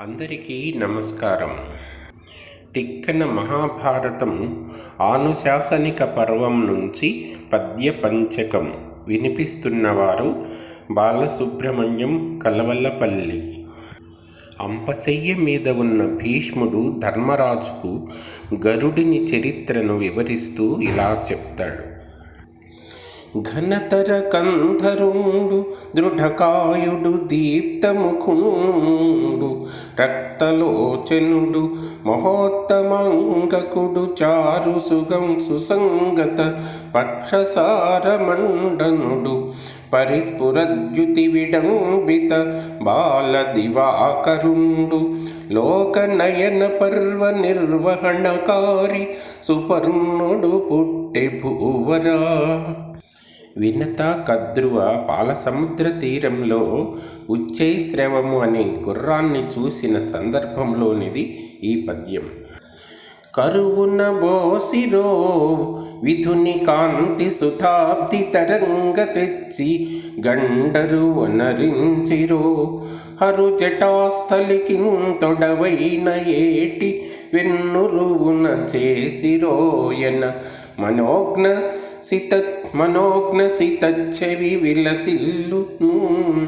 అందరికీ నమస్కారం. తిక్కన మహాభారతం ఆనుశాసనిక పర్వం నుంచి పద్య పంచకం వినిపిస్తున్నవారు బాలసుబ్రహ్మణ్యం కలవల్లపల్లి. అంపశయ్య మీద ఉన్న భీష్ముడు ధర్మరాజుకు గరుడిని చరిత్రను వివరిస్తూ ఇలా చెప్తాడు. ఘనతర కంధరుండు దృఢకాయుడు దీప్తముఖుండు రక్తలోచనుడు మహోత్తమంగకుడు చారు సుగం సుసంగత పక్షసారమండనుడు పరిస్ఫురద్యుతి విడంబిత బాల దివాకరుండు లోకనయన పర్వ నిర్వహణకారి సుపర్ణుడు పుట్టె భూవరా వినత కద్రువ పాలసముద్ర తీరంలో ఉచ్చైశ్రవము అనే గుర్రాన్ని చూసిన సందర్భంలోనిది ఈ పద్యం. కరువున బోసిరో విధుని కాంతి సుతాబ్ది తరంగ తెచ్చి గండరు వనరించిరో. హరు జటాస్థలికి తొడవైన ఏటి వెన్నురువున చేసిరోయన మనోజ్ఞ సిత మనోజ్ఞ సితచ్చవి విలసిల్లును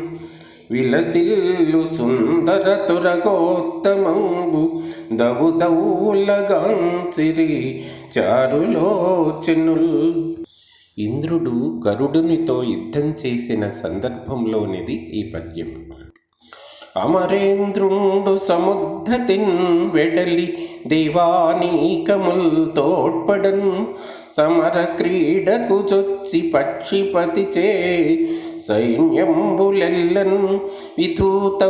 విలసిల్లు సుందర తురగోత్తమంబు దవు దౌలగాంచిరి చారులోచనుల్. ఇంద్రుడు గరుడునితో యుద్ధం చేసిన సందర్భంలోనిది ఈ పద్యం. అమరేంద్రుండు సముద్ధతిన్ వెడలి దేవానీకముల్ తోడ్పడన్ సమర క్రీడకు చొచ్చి పక్షిపతిచే సైన్యంబులెల్లన్ విధూతములైనన్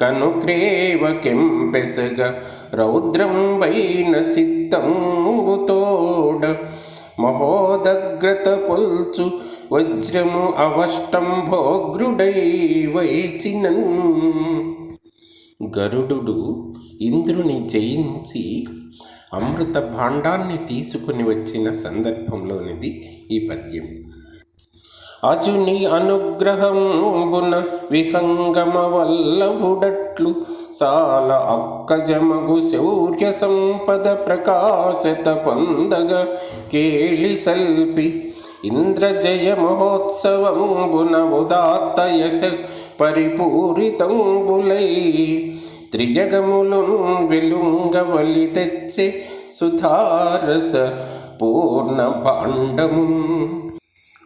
కనుక్రేవ కెంపెసగ రౌద్రంబైన చిత్తంబుతోడ మహోదగ్రత పొల్చు వజ్రము అవష్టంభోగ్రుడై వైచినన్ గరుడు ఇంద్రుని జయించి అమృత భాండాన్ని తీసుకుని వచ్చిన సందర్భంలోనిది ఈ పద్యం. అజుని అనుగ్రహంబున విహంగమ వల్లభుడట్లు సాల అక్కజమగు శౌర్య సంపద ప్రకాశత పొందగ కేళి సల్పి ఇంద్రజయ మహోత్సవంబున ఉదాత్తయస పరిపూరితంబులై త్రిజగములను వెలుంగవలి తెచ్చి సుధారస పూర్ణ భాండము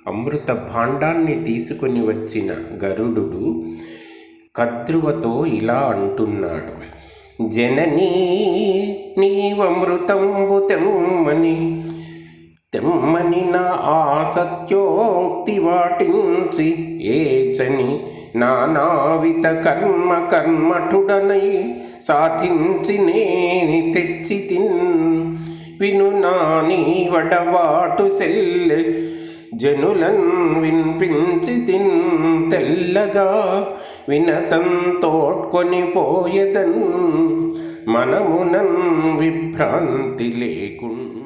అమృత భాండాన్ని తీసుకుని వచ్చిన గరుడు కద్రువతో ఇలా అంటున్నాడు జననీ నీవమృతంబు తెమ్మని తెమ్మని నా ఆసత్యోక్తి వాటించి ఏచని నానావిత కర్మ కర్మఠుడనై సాధించి నేని తెచ్చి తిన్. విను నాని వడవాటు సెల్ జనులన్ వినిపించి తిన్. తెల్లగా వినతం తోడ్కొని పోయదన్. మనమునన్ విభ్రాంతి లేకుండా